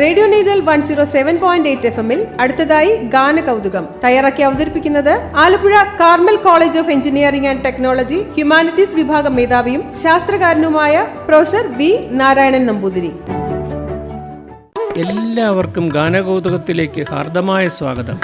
Radio Neythal one zero seven point eight F എമ്മിൽ അടുത്തതായി ഗാന കൗതുകം തയ്യാറാക്കി അവതരിപ്പിക്കുന്നത് Alappuzha Carmel college of engineering and technology humanities വിഭാഗം മേധാവിയും ശാസ്ത്രകാരനുമായ പ്രൊഫസർ വി നാരായണൻ നമ്പൂതിരി. എല്ലാവർക്കും ഗാനകൗതുകത്തിലേക്ക് ഹാർദമായ സ്വാഗതം.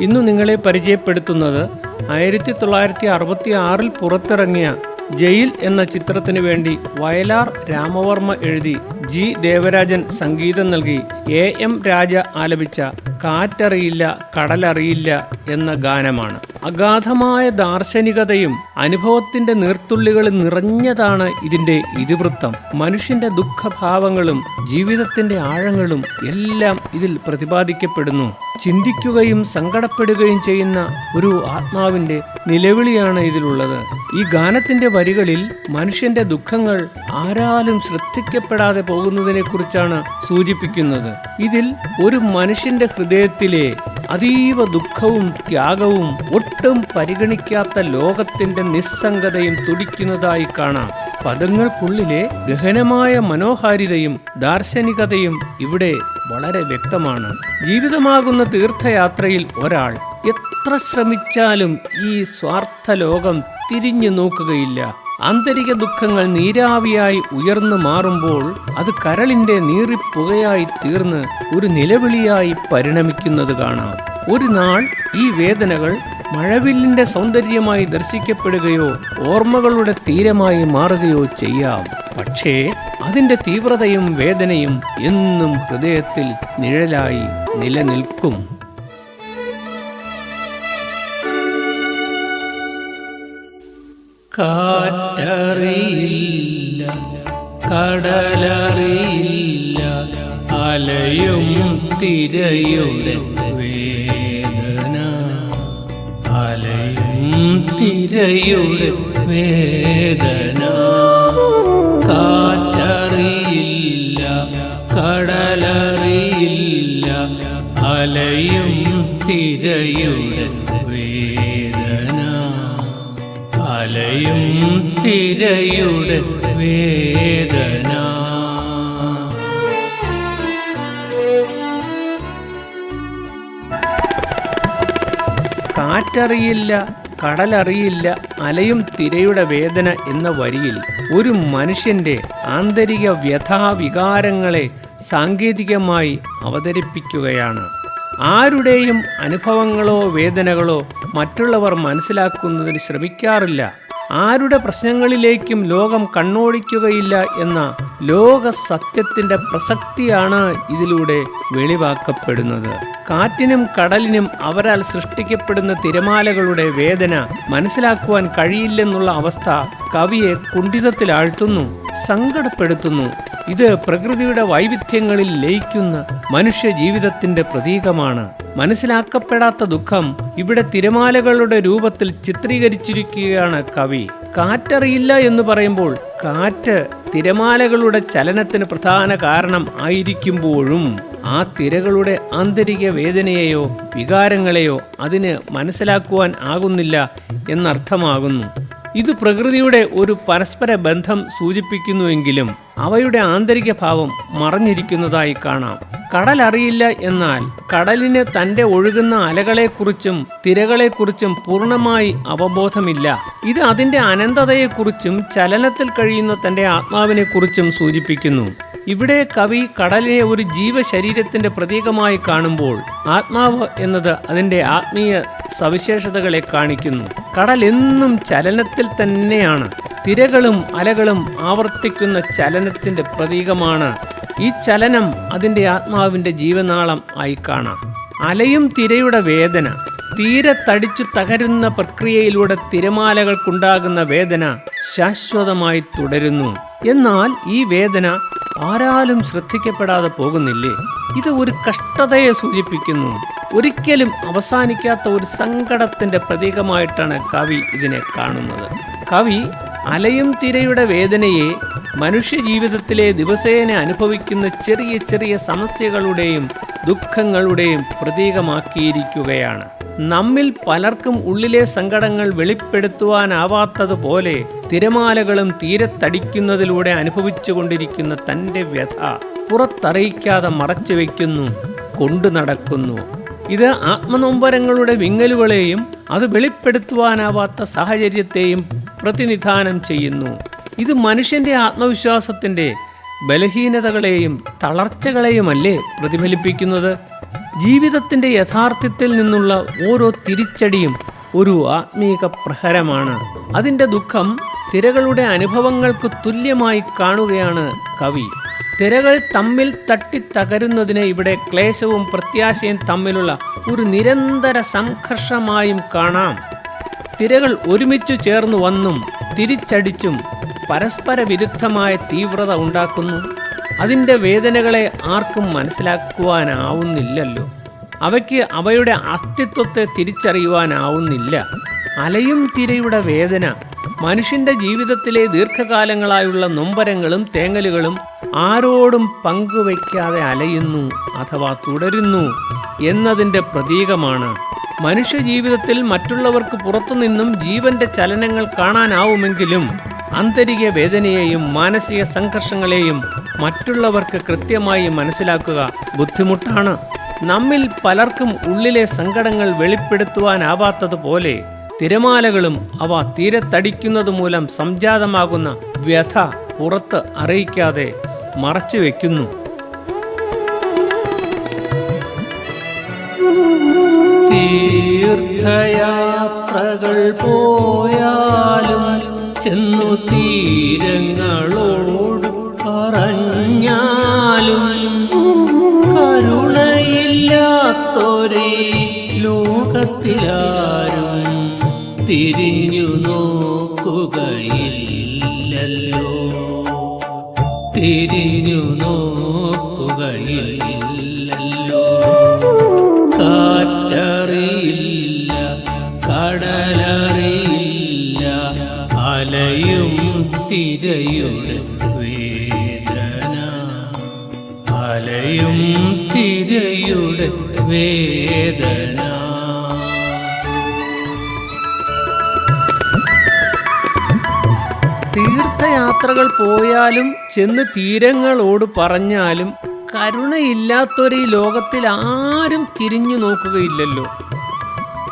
ഇന്ന് നിങ്ങളെ പരിചയപ്പെടുത്തുന്നത് ആയിരത്തി തൊള്ളായിരത്തി അറുപത്തി ആറിൽ പുറത്തിറങ്ങിയ ജയിൽ എന്ന ചിത്രത്തിന് വേണ്ടി വയലാർ രാമവർമ്മ എഴുതി ജി ദേവരാജൻ സംഗീതം നൽകി. എ എം രാജ ആലപിച്ച കാറ്ററിയില്ല കടലറിയില്ല എന്ന ഗാനമാണ്. അഗാധമായ ദാർശനികതയും അനുഭവത്തിന്റെ നീർത്തുള്ളികൾ നിറഞ്ഞതാണ് ഇതിന്റെ ഇതിവൃത്തം. മനുഷ്യന്റെ ദുഃഖഭാവങ്ങളും ജീവിതത്തിന്റെ ആഴങ്ങളും എല്ലാം ഇതിൽ പ്രതിപാദിക്കപ്പെടുന്നു. ചിന്തിക്കുകയും സങ്കടപ്പെടുകയും ചെയ്യുന്ന ഒരു ആത്മാവിന്റെ നിലവിളിയാണ് ഇതിലുള്ളത്. ഈ ഗാനത്തിന്റെ വരികളിൽ മനുഷ്യന്റെ ദുഃഖങ്ങൾ ആരാലും ശ്രദ്ധിക്കപ്പെടാതെ പോകുന്നതിനെ കുറിച്ചാണ് സൂചിപ്പിക്കുന്നത്. ഇതിൽ ഒരു മനുഷ്യന്റെ ഹൃദയത്തിലെ അതീവ ദുഃഖവും ത്യാഗവും ഒട്ടും പരിഗണിക്കാത്ത ലോകത്തിന്റെ നിസ്സംഗതയും തുടിക്കുന്നതായി കാണാം. പദങ്ങൾക്കുള്ളിലെ ഗഹനമായ മനോഹാരിതയും ദാർശനികതയും ഇവിടെ വളരെ വ്യക്തമാണ്. ജീവിതമാകുന്ന തീർത്ഥയാത്രയിൽ ഒരാൾ എത്ര ശ്രമിച്ചാലും ഈ സ്വാർത്ഥ ലോകം തിരിഞ്ഞു നോക്കുകയില്ല. ആന്തരിക ദുഃഖങ്ങൾ നീരാവിയായി ഉയർന്നു മാറുമ്പോൾ അത് കരളിന്റെ നീറിപ്പുകയായി തീർന്ന് ഒരു നിലവിളിയായി പരിണമിക്കുന്നത് കാണാം. ഒരു നാൾ ഈ വേദനകൾ മഴവില്ലിന്റെ സൗന്ദര്യമായി ദർശിക്കപ്പെടുകയോ ഓർമ്മകളുടെ തീരമായി മാറുകയോ ചെയ്യാം. പക്ഷേ അതിന്റെ തീവ്രതയും വേദനയും എന്നും ഹൃദയത്തിൽ നിഴലായി നിലനിൽക്കും. കാറ്ററിയില്ല കടലറിയില്ല അലയും തിരയുടെ വേദന. അലയും തിരയുടെ വേദന. കാറ്ററിയില്ല കടലറിയില്ല അലയും തിരയുടെ തിരയുടെ വേദന. കാറ്ററിയില്ല കടലറിയില്ല അലയും തിരയുടെ വേദന എന്ന വരിയിൽ ഒരു മനുഷ്യന്റെ ആന്തരിക വ്യഥാവികാരങ്ങളെ സാങ്കേതികമായി അവതരിപ്പിക്കുകയാണ്. ആരുടെയും അനുഭവങ്ങളോ വേദനകളോ മറ്റുള്ളവർ മനസ്സിലാക്കുന്നതിന് ശ്രമിക്കാറില്ല. ആരുടെ പ്രശ്നങ്ങളിലേക്കും ലോകം കണ്ണോടിക്കുകയില്ല എന്ന ലോക സത്യത്തിന്റെ പ്രസക്തിയാണ് ഇതിലൂടെ വെളിവാക്കപ്പെടുന്നത്. കാറ്റിനും കടലിനും അവരാൽ സൃഷ്ടിക്കപ്പെടുന്ന തിരമാലകളുടെ വേദന മനസ്സിലാക്കുവാൻ കഴിയില്ലെന്നുള്ള അവസ്ഥ കവിയെ കുണ്ഠിതത്തിലാഴ്ത്തുന്നു സങ്കടപ്പെടുത്തുന്നു. ഇത് പ്രകൃതിയുടെ വൈവിധ്യങ്ങളിൽ ലയിക്കുന്ന മനുഷ്യ ജീവിതത്തിന്റെ പ്രതീകമാണ്. മനസ്സിലാക്കപ്പെടാത്ത ദുഃഖം ഇവിടെ തിരമാലകളുടെ രൂപത്തിൽ ചിത്രീകരിച്ചിരിക്കുകയാണ് കവി. കാറ്ററിയില്ല എന്ന് പറയുമ്പോൾ കാറ്റ് തിരമാലകളുടെ ചലനത്തിന് പ്രധാന കാരണം ആയിരിക്കുമ്പോഴും ആ തിരകളുടെ ആന്തരിക വേദനയെയോ വികാരങ്ങളെയോ അതിന് മനസ്സിലാക്കുവാൻ ആകുന്നില്ല എന്നർത്ഥമാകുന്നു. ഇത് പ്രകൃതിയുടെ ഒരു പരസ്പര ബന്ധം സൂചിപ്പിക്കുന്നുവെങ്കിലും അവയുടെ ആന്തരിക ഭാവം മറഞ്ഞിരിക്കുന്നതായി കാണാം. കടൽ അറിയില്ല എന്നാൽ കടലിന് തന്റെ ഒഴുകുന്ന അലകളെക്കുറിച്ചും തിരകളെക്കുറിച്ചും പൂർണമായി അവബോധമില്ല. ഇത് അതിന്റെ അനന്തതയെക്കുറിച്ചും ചലനത്തിൽ കഴിയുന്ന തന്റെ ആത്മാവിനെക്കുറിച്ചും സൂചിപ്പിക്കുന്നു. ഇവിടെ കവി കടലിനെ ഒരു ജീവശരീരത്തിന്റെ പ്രതീകമായി കാണുമ്പോൾ ആത്മാവ് എന്നത് അതിന്റെ ആത്മീയ സവിശേഷതകളെ കാണിക്കുന്നു. കടൽ എന്നും ചലനത്തിൽ തന്നെയാണ്. തിരകളും അലകളും ആവർത്തിക്കുന്ന ചലനത്തിന്റെ പ്രതീകമാണ് ഈ ചലനം അതിന്റെ ആത്മാവിന്റെ ജീവനാളം ആയി കാണാം. അലയും തിരയുടെ വേദന തീരെ തടിച്ചു തകരുന്ന പ്രക്രിയയിലൂടെ തിരമാലകൾക്കുണ്ടാകുന്ന വേദന ശാശ്വതമായി തുടരുന്നു. എന്നാൽ ഈ വേദന ആരാലും ശ്രദ്ധിക്കപ്പെടാതെ പോകുന്നില്ലേ? ഇത് ഒരു കഷ്ടതയെ സൂചിപ്പിക്കുന്നു. ഒരിക്കലും അവസാനിക്കാത്ത ഒരു സങ്കടത്തിന്റെ പ്രതീകമായിട്ടാണ് കവി ഇതിനെ കാണുന്നത്. കവി അലയും തിരയുടെ വേദനയെ മനുഷ്യ ജീവിതത്തിലെ ദിവസേന അനുഭവിക്കുന്ന ചെറിയ ചെറിയ സമസ്യകളുടെയും ദുഃഖങ്ങളുടെയും പ്രതീകമാക്കിയിരിക്കുകയാണ്. നമ്മിൽ പലർക്കും ഉള്ളിലെ സങ്കടങ്ങൾ വെളിപ്പെടുത്തുവാനാവാത്തതുപോലെ തിരമാലകളും തീരത്തടിക്കുന്നതിലൂടെ അനുഭവിച്ചുകൊണ്ടിരിക്കുന്ന തന്റെ വ്യഥ പുറത്തറിയിക്കാതെ മറച്ചു വയ്ക്കുന്നു കൊണ്ടു നടക്കുന്നു. ഇത് ആത്മനൊമ്പരങ്ങളുടെ വിങ്ങലുകളെയും അത് വെളിപ്പെടുത്തുവാനാവാത്ത സാഹചര്യത്തെയും പ്രതിനിധാനം ചെയ്യുന്നു. ഇത് മനുഷ്യന്റെ ആത്മവിശ്വാസത്തിന്റെ ബലഹീനതകളെയും തളർച്ചകളെയുമല്ലേ പ്രതിഫലിപ്പിക്കുന്നത്? ജീവിതത്തിന്റെ യഥാർത്ഥത്തിൽ നിന്നുള്ള ഓരോ തിരിച്ചടിയും ഒരു ആത്മീക പ്രഹരമാണ്. അതിന്റെ ദുഃഖം തിരകളുടെ അനുഭവങ്ങൾക്ക് തുല്യമായി കാണുകയാണ് കവി. തിരകൾ തമ്മിൽ തട്ടി തകരുന്നതിനെ ഇവിടെ ക്ലേശവും പ്രത്യാശയും തമ്മിലുള്ള ഒരു നിരന്തര സംഘർഷമായും കാണാം. തിരകൾ ഒരുമിച്ചു ചേർന്ന് വന്നും തിരിച്ചടിച്ചും പരസ്പര വിരുദ്ധമായ തീവ്രത ഉണ്ടാക്കുന്നു. അതിന്റെ വേദനകളെ ആർക്കും മനസ്സിലാക്കുവാനാവുന്നില്ലല്ലോ. അവയ്ക്ക് അവയുടെ അസ്തിത്വത്തെ തിരിച്ചറിയുവാനാവുന്നില്ല. അലയും തിരയുടെ വേദന മനുഷ്യന്റെ ജീവിതത്തിലെ ദീർഘകാലങ്ങളായുള്ള നൊമ്പരങ്ങളും തേങ്ങലുകളും ആരോടും പങ്കുവയ്ക്കാതെ അലയുന്നു അഥവാ തുടരുന്നു എന്നതിന്റെ പ്രതീകമാണ്. മനുഷ്യ ജീവിതത്തിൽ മറ്റുള്ളവർക്ക് പുറത്തുനിന്നും ജീവന്റെ ചലനങ്ങൾ കാണാനാവുമെങ്കിലും ആന്തരിക വേദനയെയും മാനസിക സംഘർഷങ്ങളെയും മറ്റുള്ളവർക്ക് കൃത്യമായി മനസ്സിലാക്കുക ബുദ്ധിമുട്ടാണ്. നമ്മിൽ പലർക്കും ഉള്ളിലെ സങ്കടങ്ങൾ വെളിപ്പെടുത്തുവാനാവാത്തതുപോലെ തിരമാലകളും അവ തീരത്തടിക്കുന്നത് മൂലം സംജാതമാകുന്ന വ്യഥ പുറത്ത് അറിയിക്കാതെ മറച്ചു വയ്ക്കുന്നു തീർത്ഥയാത്രകൾ പോയാലും ചെന്നു തീരങ്ങളോട് പറഞ്ഞാലും കരുണയില്ലാത്തൊരേ ലോകത്തിലാരും തിരിഞ്ഞു നോക്കുകയില്ലല്ലോ. തിരിഞ്ഞു തിരയുടെ വേദന അലയും തിരയുടെ വേദന തീർത്ഥയാത്രകൾ പോയാലും ചെന്ന് തീരങ്ങളോട് പറഞ്ഞാലും കരുണയില്ലാത്തൊരു ഈ ലോകത്തിൽ ആരും തിരിഞ്ഞു നോക്കുകയില്ലല്ലോ.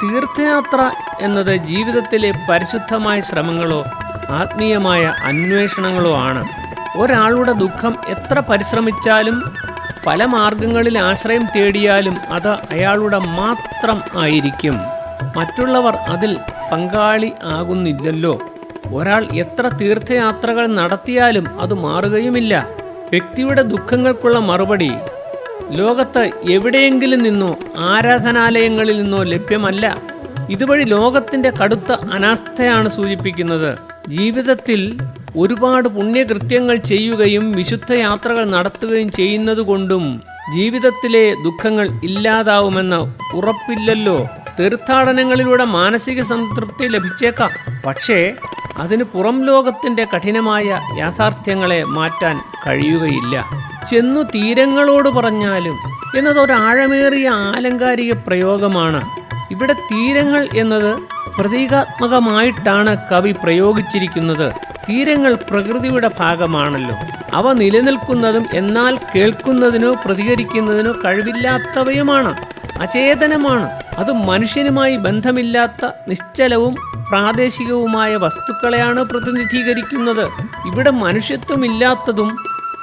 തീർത്ഥയാത്ര എന്നത് ജീവിതത്തിലെ പരിശുദ്ധമായ ശ്രമങ്ങളോ ആത്മീയമായ അന്വേഷണങ്ങളോ ആണ് ഒരാളുടെ ദുഃഖം എത്ര പരിശ്രമിച്ചാലും പല മാർഗങ്ങളിൽ ആശ്രയം തേടിയാലും അത് അയാളുടെ മാത്രം ആയിരിക്കും. മറ്റുള്ളവർ അതിൽ പങ്കാളി ആകുന്നില്ലല്ലോ. ഒരാൾ എത്ര തീർത്ഥയാത്രകൾ നടത്തിയാലും അത് മാറുകയുമില്ല. വ്യക്തിയുടെ ദുഃഖങ്ങൾക്കുള്ള മറുപടി ലോകത്ത് എവിടെയെങ്കിലും നിന്നോ ആരാധനാലയങ്ങളിൽ നിന്നോ ലഭ്യമല്ല. ഇതുവഴി ലോകത്തിന്റെ കടുത്ത അനാസ്ഥയാണ് സൂചിപ്പിക്കുന്നത്. ജീവിതത്തിൽ ഒരുപാട് പുണ്യകൃത്യങ്ങൾ ചെയ്യുകയും വിശുദ്ധ യാത്രകൾ നടത്തുകയും ചെയ്യുന്നതുകൊണ്ടും ജീവിതത്തിലെ ദുഃഖങ്ങൾ ഇല്ലാതാവുമെന്ന ഉറപ്പില്ലല്ലോ. തീർത്ഥാടനങ്ങളിലൂടെ മാനസിക സംതൃപ്തി ലഭിച്ചേക്കാം. പക്ഷേ അതിന് പുറം ലോകത്തിന്റെ കഠിനമായ യാഥാർത്ഥ്യങ്ങളെ മാറ്റാൻ കഴിയുകയില്ല. ചെന്നു തീരങ്ങളോട് പറഞ്ഞാലും എന്നതൊരാഴമേറിയ ആലങ്കാരിക പ്രയോഗമാണ്. ഇവിടെ തീരങ്ങൾ എന്നത് പ്രതീകാത്മകമായിട്ടാണ് കവി പ്രയോഗിച്ചിരിക്കുന്നത്. തീരങ്ങൾ പ്രകൃതിയുടെ ഭാഗമാണല്ലോ. അവ നിലനിൽക്കുന്നതും എന്നാൽ കേൾക്കുന്നതിനോ പ്രതികരിക്കുന്നതിനോ കഴിവില്ലാത്തവയുമാണ്. അചേതനമാണ്. അത് മനുഷ്യനുമായി ബന്ധമില്ലാത്ത നിശ്ചലവും പ്രാദേശികവുമായ വസ്തുക്കളെയാണ് പ്രതിനിധീകരിക്കുന്നത്. ഇവിടെ മനുഷ്യത്വമില്ലാത്തതും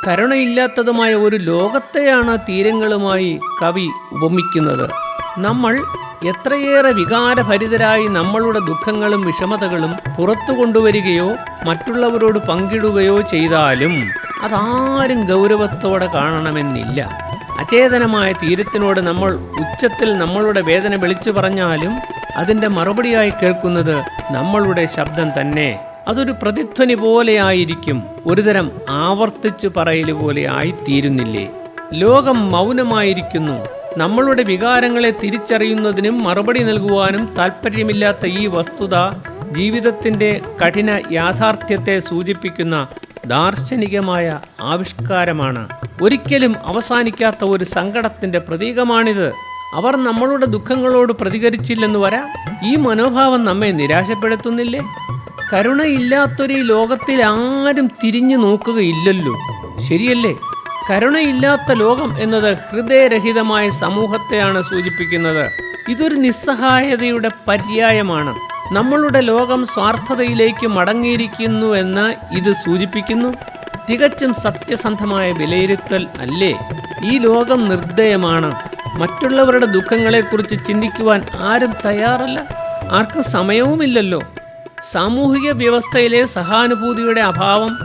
കരുണയില്ലാത്തതുമായ ഒരു ലോകത്തെയാണ് തീരങ്ങളുമായി കവി ഉപമിക്കുന്നത്. നമ്മൾ എത്രയേറെ വികാരഭരിതരായി നമ്മളുടെ ദുഃഖങ്ങളും വിഷമതകളും പുറത്തു കൊണ്ടുവരികയോ മറ്റുള്ളവരോട് പങ്കിടുകയോ ചെയ്താലും അതാരും ഗൗരവത്തോടെ കാണണമെന്നില്ല. അചേതനമായ തീരത്തിനോട് നമ്മൾ ഉച്ചത്തിൽ നമ്മളുടെ വേദന വിളിച്ചു പറഞ്ഞാലും അതിന്റെ മറുപടിയായി കേൾക്കുന്നത് നമ്മളുടെ ശബ്ദം തന്നെ. അതൊരു പ്രതിധ്വനി പോലെയായിരിക്കും. ഒരുതരം ആവർത്തിച്ചു പറയൽ പോലെ ആയിത്തീരുന്നില്ലേ? ലോകം മൗനമായിരിക്കുന്നു. നമ്മളുടെ വികാരങ്ങളെ തിരിച്ചറിയുന്നതിനും മറുപടി നൽകുവാനും താല്പര്യമില്ലാത്ത ഈ വസ്തുത ജീവിതത്തിന്റെ കഠിന യാഥാർത്ഥ്യത്തെ സൂചിപ്പിക്കുന്ന ദാർശനികമായ ആവിഷ്കാരമാണ്. ഒരിക്കലും അവസാനിക്കാത്ത ഒരു സങ്കടത്തിന്റെ പ്രതീകമാണിത്. അവർ നമ്മളുടെ ദുഃഖങ്ങളോട് പ്രതികരിച്ചില്ലെന്ന് വരാം. ഈ മനോഭാവം നമ്മെ നിരാശപ്പെടുത്തുന്നില്ലേ? കരുണയില്ലാത്തൊരു ലോകത്തിൽ ആരും തിരിഞ്ഞു നോക്കുകയില്ലല്ലോ. ശരിയല്ലേ? കരുണയില്ലാത്ത ലോകം എന്നത് ഹൃദയരഹിതമായ സമൂഹത്തെയാണ് സൂചിപ്പിക്കുന്നത്. ഇതൊരു നിസ്സഹായതയുടെ പര്യായമാണ്. നമ്മളുടെ ലോകം സ്വാർത്ഥതയിലേക്ക് മടങ്ങിയിരിക്കുന്നു എന്ന് ഇത് സൂചിപ്പിക്കുന്നു. തികച്ചും സത്യസന്ധമായ വിലയിരുത്തൽ അല്ലേ? ഈ ലോകം നിർദ്ദയമാണ്. മറ്റുള്ളവരുടെ ദുഃഖങ്ങളെക്കുറിച്ച് ചിന്തിക്കുവാൻ ആരും തയ്യാറല്ല. ആർക്കും സമയവുമില്ലല്ലോ. സാമൂഹിക വ്യവസ്ഥയിലെ സഹാനുഭൂതിയുടെ അഭാവം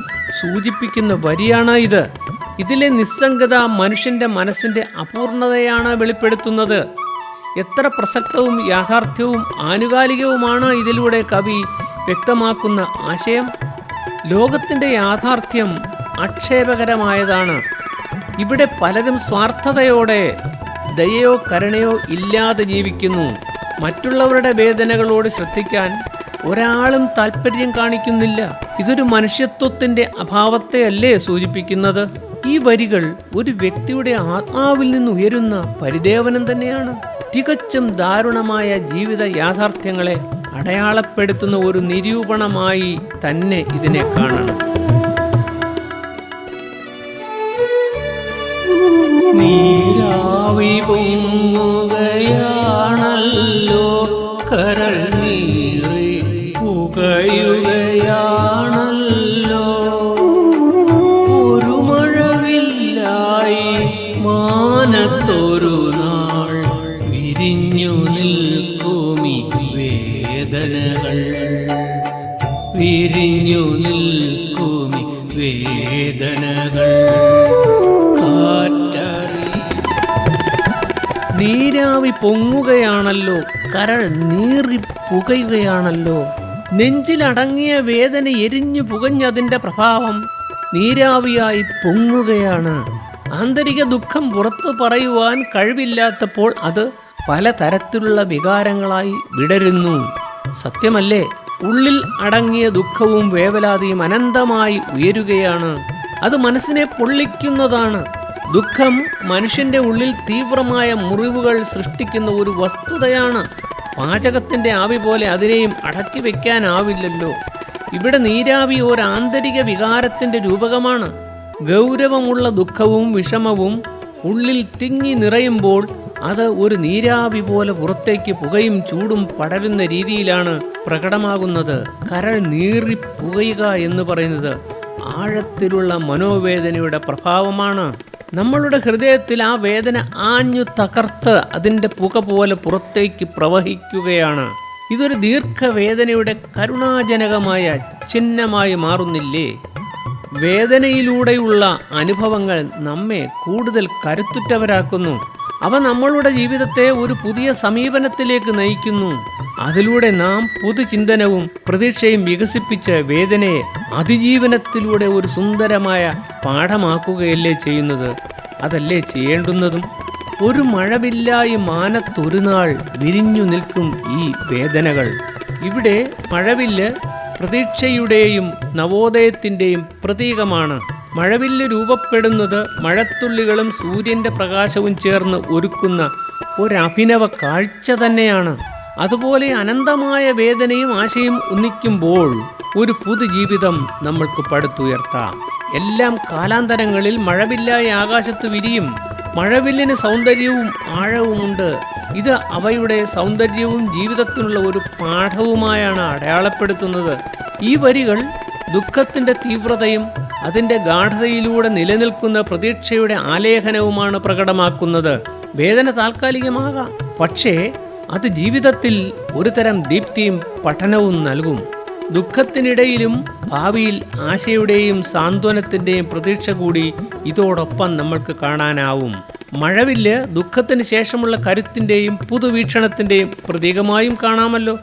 സൂചിപ്പിക്കുന്ന വരിയാണ് ഇത്. ഇതിലെ നിസ്സംഗത മനുഷ്യന്റെ മനസ്സിന്റെ അപൂർണതയാണ് വെളിപ്പെടുത്തുന്നത്. എത്ര പ്രസക്തവും യാഥാർത്ഥ്യവും ആനുകാലികവുമാണ് ഇതിലൂടെ കവി വ്യക്തമാക്കുന്ന ആശയം. ലോകത്തിന്റെ യാഥാർത്ഥ്യം ആക്ഷേപകരമായതാണ്. ഇവിടെ പലരും സ്വാർത്ഥതയോടെ ദയയോ കരുണയോ ഇല്ലാതെ ജീവിക്കുന്നു. മറ്റുള്ളവരുടെ വേദനകളോട് ശ്രദ്ധിക്കാൻ ഒരാളും താല്പര്യം കാണിക്കുന്നില്ല. ഇതൊരു മനുഷ്യത്വത്തിന്റെ അഭാവത്തെ അല്ലേ സൂചിപ്പിക്കുന്നത്? ഈ വരികൾ ഒരു വ്യക്തിയുടെ ആത്മാവിൽ നിന്ന് ഉയരുന്ന പരിദേവനം തന്നെയാണ്. തികച്ചും ദാരുണമായ ജീവിത യാഥാർത്ഥ്യങ്ങളെ അടയാളപ്പെടുത്തുന്ന ഒരു നിരൂപണമായി തന്നെ ഇതിനെ കാണണം. നീരാവി പൊങ്ങുകയാണല്ലോ പൊങ്ങുകയാണല്ലോ കരൾ നീറി പുകയുകയാണല്ലോ. നെഞ്ചിലടങ്ങിയ വേദന എരിഞ്ഞു പുകഞ്ഞതിന്റെ പ്രഭാവം നീരാവിയായി പൊങ്ങുകയാണ്. ആന്തരിക ദുഃഖം പുറത്തു പറയുവാൻ കഴിവില്ലാത്തപ്പോൾ അത് പലതരത്തിലുള്ള വികാരങ്ങളായി വിടരുന്നു. സത്യമല്ലേ? ഉള്ളിൽ അടങ്ങിയ ദുഃഖവും വേവലാതിയും അനന്തമായി ഉയരുകയാണ്. അത് മനസ്സിനെ പൊള്ളിക്കുന്നതാണ്. ദുഃഖം മനുഷ്യന്റെ ഉള്ളിൽ തീവ്രമായ മുറിവുകൾ സൃഷ്ടിക്കുന്ന ഒരു വസ്തുതയാണ്. പാചകത്തിന്റെ ആവി പോലെ അതിനെയും അടക്കി വയ്ക്കാനാവില്ലല്ലോ ഇവിടെ നീരാവി ഒരു ആന്തരിക വികാരത്തിന്റെ രൂപകമാണ്. ഗൗരവമുള്ള ദുഃഖവും വിഷമവും ഉള്ളിൽ തിങ്ങി നിറയുമ്പോൾ അത് ഒരു നീരാവി പോലെ പുറത്തേക്ക് പുകയും ചൂടും പടരുന്ന രീതിയിലാണ് പ്രകടമാകുന്നത്. കരൾ നീറി പുകയുക എന്ന് പറയുന്നത് ആഴത്തിലുള്ള മനോവേദനയുടെ പ്രഭാവമാണ്. നമ്മളുടെ ഹൃദയത്തിൽ ആ വേദന ആഞ്ഞു തകർത്ത് അതിന്റെ പുക പോലെ പുറത്തേക്ക് പ്രവഹിക്കുകയാണ്. ഇതൊരു ദീർഘവേദനയുടെ കരുണാജനകമായ ചിഹ്നമായി മാറുന്നില്ലേ? വേദനയിലൂടെയുള്ള അനുഭവങ്ങൾ നമ്മെ കൂടുതൽ കരുത്തുറ്റവരാക്കുന്നു. അവ നമ്മളുടെ ജീവിതത്തെ ഒരു പുതിയ സമീപനത്തിലേക്ക് നയിക്കുന്നു. അതിലൂടെ നാം പുതുചിന്തനവും പ്രതീക്ഷയും വികസിപ്പിച്ച വേദനയെ അതിജീവനത്തിലൂടെ ഒരു സുന്ദരമായ പാഠമാക്കുകയല്ലേ ചെയ്യുന്നത്? അതല്ലേ ചെയ്യേണ്ടുന്നതും? ഒരു മഴവില്ലായി മാനത്തൊരു നാൾ വിരിഞ്ഞു നിൽക്കും ഈ വേദനകൾ. ഇവിടെ മഴവില്ല് പ്രതീക്ഷയുടെയും നവോദയത്തിന്റെയും പ്രതീകമാണ്. മഴവില്ല് രൂപപ്പെടുന്നത് മഴത്തുള്ളികളും സൂര്യന്റെ പ്രകാശവും ചേർന്ന് ഒരുക്കുന്ന ഒരഭിനവ കാഴ്ച തന്നെയാണ്. അതുപോലെ അനന്തമായ വേദനയും ആശയും ഒന്നിക്കുമ്പോൾ ഒരു പുതുജീവിതം നമ്മൾക്ക് പടുത്തുയർത്താം. എല്ലാം കാലാന്തരങ്ങളിൽ മഴവില്ലായി ആകാശത്ത് വിരിയും. മഴവില്ലിന് സൗന്ദര്യവും ആഴവുമുണ്ട്. ഇത് അവയുടെ സൗന്ദര്യവും ജീവിതത്തിനുള്ള ഒരു പാഠവുമായാണ് അടയാളപ്പെടുത്തുന്നത്. ഈ വരികൾ ദുഃഖത്തിന്റെ തീവ്രതയും അതിന്റെ ഗാഠതയിലൂടെ നിലനിൽക്കുന്ന പ്രതീക്ഷയുടെ ആലേഖനവുമാണ് പ്രകടമാക്കുന്നത്. വേദന താൽക്കാലികമാകാം. പക്ഷേ അത് ജീവിതത്തിൽ ഒരു തരം ദീപ്തിയും പഠനവും നൽകും. ദുഃഖത്തിനിടയിലും ഭാവിയിൽ ആശയുടെയും സാന്ത്വനത്തിന്റെയും പ്രതീക്ഷ കൂടി ഇതോടൊപ്പം നമ്മൾക്ക് കാണാനാവും. മഴവില്ല് ദുഃഖത്തിന് ശേഷമുള്ള കരുത്തിന്റെയും പുതുവീക്ഷണത്തിന്റെയും പ്രതീകമായും കാണാമല്ലോ.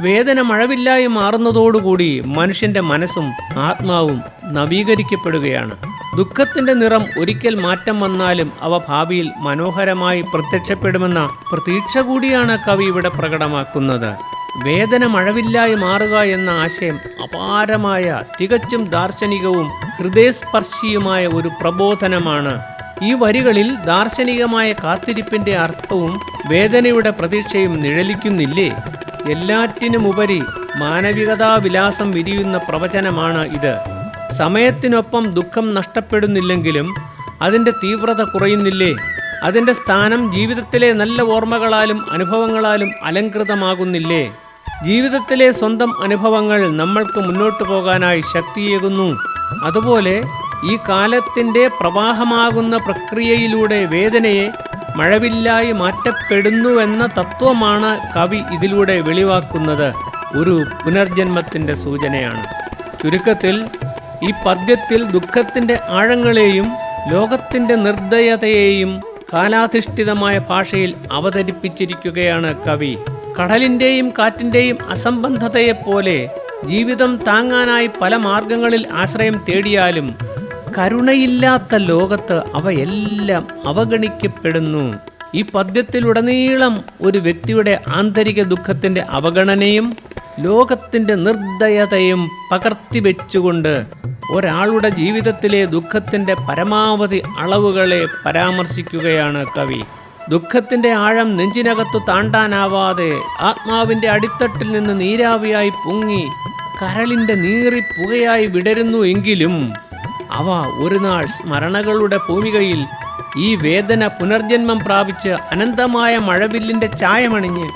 വേദന മഴവില്ലായി മാറുന്നതോടുകൂടി മനുഷ്യന്റെ മനസ്സും ആത്മാവും നവീകരിക്കപ്പെടുകയാണ്. ദുഃഖത്തിന്റെ നിറം ഒരിക്കൽ മാറ്റം വന്നാലും അവ ഭാവിയിൽ മനോഹരമായി പ്രത്യക്ഷപ്പെടുമെന്ന പ്രതീക്ഷ കൂടിയാണ് കവി ഇവിടെ പ്രകടമാക്കുന്നത്. വേദന മഴവില്ലായി മാറുക എന്ന ആശയം അപാരമായ തികച്ചും ദാർശനികവും ഹൃദയസ്പർശിയുമായ ഒരു പ്രബോധനമാണ്. ഈ വരികളിൽ ദാർശനികമായ കാത്തിരിപ്പിന്റെ അർത്ഥവും വേദനയുടെ പ്രതീക്ഷയും നിഴലിക്കുന്നില്ലേ? എല്ലാറ്റിനുമുപരി മാനവികതാവിലാസം വിരിയുന്ന പ്രവചനമാണ് ഇത്. സമയത്തിനൊപ്പം ദുഃഖം നഷ്ടപ്പെടുന്നില്ലെങ്കിലും അതിന്റെ തീവ്രത കുറയുന്നില്ലേ? അതിന്റെ സ്ഥാനം ജീവിതത്തിലെ നല്ല ഓർമ്മകളാലും അനുഭവങ്ങളാലും അലങ്കൃതമാകുന്നില്ലേ ജീവിതത്തിലെ സ്വന്തം അനുഭവങ്ങൾ നമ്മൾക്ക് മുന്നോട്ടു പോകാനായി ശക്തിയേകുന്നു. അതുപോലെ ഈ കാലത്തിന്റെ പ്രവാഹമാകുന്ന പ്രക്രിയയിലൂടെ വേദനയെ മഴവില്ലായി മാറ്റപ്പെടുന്നുവെന്ന തത്വമാണ് കവി ഇതിലൂടെ വെളിവാക്കുന്നത്. ഒരു പുനർജന്മത്തിന്റെ സൂചനയാണ്. ചുരുക്കത്തിൽ ഈ പദ്യത്തിൽ ദുഃഖത്തിന്റെ ആഴങ്ങളെയും ലോകത്തിന്റെ നിർദ്ദയതയെയും കാലാധിഷ്ഠിതമായ ഭാഷയിൽ അവതരിപ്പിച്ചിരിക്കുകയാണ് കവി. കടലിന്റെയും കാറ്റിന്റെയും അസംബന്ധതയെപ്പോലെ ജീവിതം താങ്ങാനായി പല മാർഗങ്ങളിൽ ആശ്രയം തേടിയാലും കരുണയില്ലാത്ത ലോകത്ത് അവയെല്ലാം അവഗണിക്കപ്പെടുന്നു. ഈ പദ്യത്തിലുടനീളം ഒരു വ്യക്തിയുടെ ആന്തരിക ദുഃഖത്തിന്റെ അവഗണനയും ലോകത്തിന്റെ നിർദ്ദയതയും പകർത്തിവെച്ചുകൊണ്ട് ഒരാളുടെ ജീവിതത്തിലെ ദുഃഖത്തിന്റെ പരമാവധി അളവുകളെ പരാമർശിക്കുകയാണ് കവി. ദുഃഖത്തിന്റെ ആഴം നെഞ്ചിനകത്തു താണ്ടാനാവാതെ ആത്മാവിന്റെ അടിത്തട്ടിൽ നിന്ന് നീരാവിയായി പൊങ്ങി കരളിന്റെ നീറി പുകയായി വിടരുന്നു എങ്കിലും അവ ഒരു നാൾ സ്മരണകളുടെ ഭൂമികയിൽ ഈ വേദന പുനർജന്മം പ്രാപിച്ച് അനന്തമായ മഴവില്ലിന്റെ ചായമണിഞ്ഞ്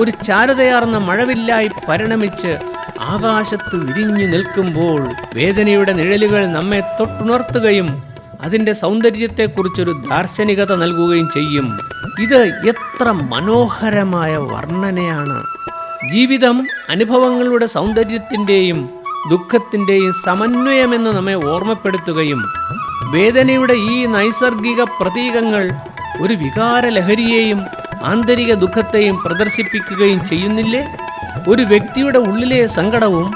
ഒരു ചാരുതയാർന്ന മഴവില്ലായി പരിണമിച്ച് ആകാശത്ത് വിരിഞ്ഞു നിൽക്കുമ്പോൾ വേദനയുടെ നിഴലുകൾ നമ്മെ തൊട്ടുണർത്തുകയും അതിന്റെ സൗന്ദര്യത്തെക്കുറിച്ചൊരു ദാർശനികത നൽകുകയും ചെയ്യും. ഇത് എത്ര മനോഹരമായ വർണനയാണ്. ജീവിതം അനുഭവങ്ങളുടെ സൗന്ദര്യത്തിന്റെയും ദുഃഖത്തിന്റെയും സമന്വയമെന്ന് നമ്മെ ഓർമ്മപ്പെടുത്തുകയും വേദനയുടെ ഈ നൈസർഗിക പ്രതീകങ്ങൾ ഒരു വികാരലഹരിയെയും ആന്തരിക ദുഃഖത്തെയും പ്രദർശിപ്പിക്കുകയും ചെയ്യുന്നില്ലേ? ഒരു വ്യക്തിയുടെ ഉള്ളിലെ സങ്കടവും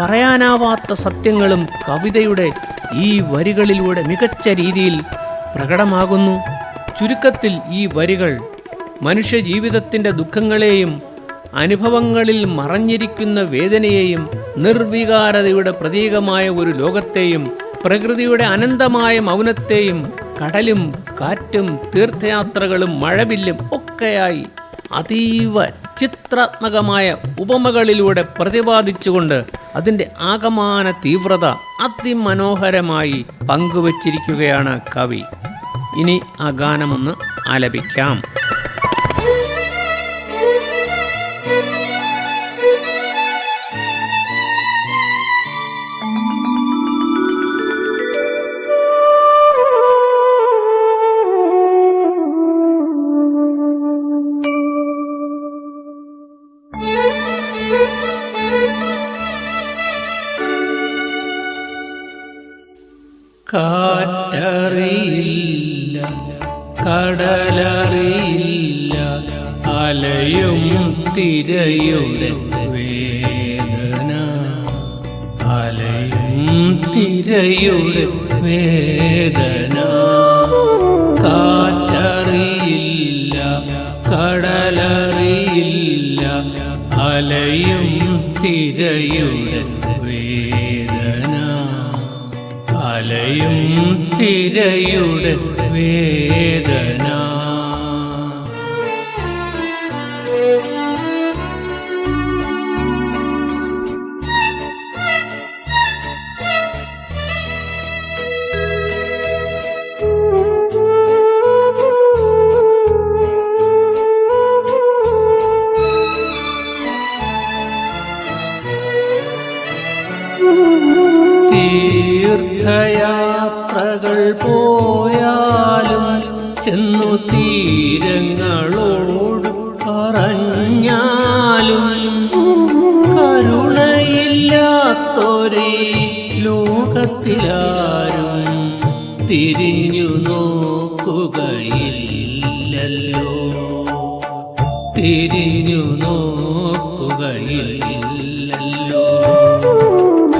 പറയാനാവാത്ത സത്യങ്ങളും കവിതയുടെ ഈ വരികളിലൂടെ മികച്ച രീതിയിൽ പ്രകടമാകുന്നു. ചുരുക്കത്തിൽ ഈ വരികൾ മനുഷ്യ ജീവിതത്തിന്റെ ദുഃഖങ്ങളെയും അനുഭവങ്ങളിൽ മറഞ്ഞിരിക്കുന്ന വേദനയെയും നിർവികാരതയുടെ പ്രതീകമായ ഒരു ലോകത്തെയും പ്രകൃതിയുടെ അനന്തമായ മൗനത്തെയും കടലും കാറ്റും തീർത്ഥയാത്രകളും മഴവില്ലും ഒക്കെയായി അതീവ ചിത്രാത്മകമായ ഉപമകളിലൂടെ പ്രതിപാദിച്ചുകൊണ്ട് അതിന്റെ ആകമാന തീവ്രത അതിമനോഹരമായി പങ്കുവച്ചിരിക്കുകയാണ് കവി. ഇനി ആ ഗാനമൊന്ന് ആലപിക്കാം. കാറ്ററിയില്ല കടലറിയില്ല അലയും തിരയുടെ വേദന. അലയും തിരയുടെ വേദന. കാറ്ററിയില്ല കടലറിയില്ല അലയും തിരയുടെ തിരയുടെ വേദന. ലോകത്തിലാരും തിരിഞ്ഞു നോക്കുകയില്ലല്ലോ. തിരിഞ്ഞു നോക്കുകയില്ലല്ലോ.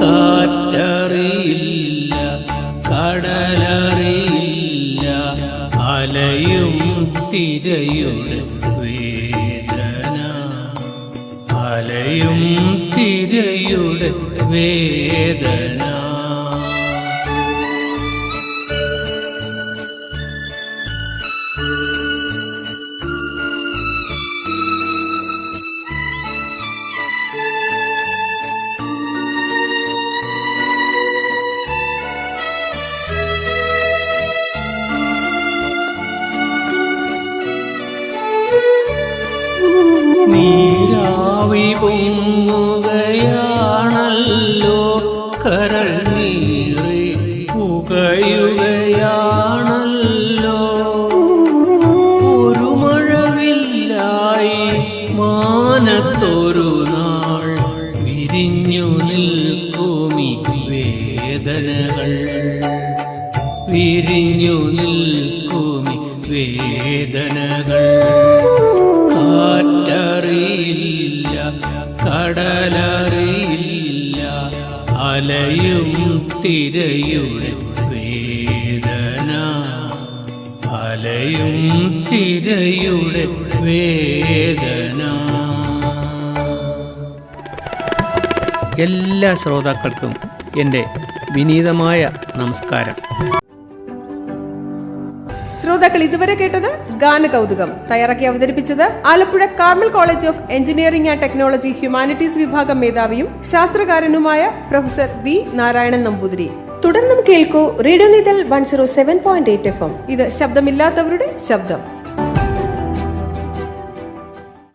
കാറ്ററിയില്ല കടലറിയില്ല അലയും തിരയുടെ വേദന. അലയും തിരയുടെ വേദന. നീരാവി പൊങ്ങുകയാണല്ലോ അലയും തിരയുടെ വേദന. അലയും തിരയുടെ വേദന. എല്ലാ ശ്രോതാക്കൾക്കും എന്റെ വിനീതമായ നമസ്കാരം. ശ്രോതാക്കൾ ഇതുവരെ കേട്ടത് ഗാനകൗതുകം. തയ്യാറാക്കി അവതരിപ്പിച്ചത് Alappuzha Carmel college of engineering and technology humanities വിഭാഗം മേധാവിയും ശാസ്ത്രകാരനുമായ പ്രൊഫസർ വി നാരായണൻ നമ്പൂതിരി. തുടർന്നും കേൾക്കൂ radio Neythal one zero seven point eight F M. ഇത് ശബ്ദമില്ലാത്തവരുടെ ശബ്ദം.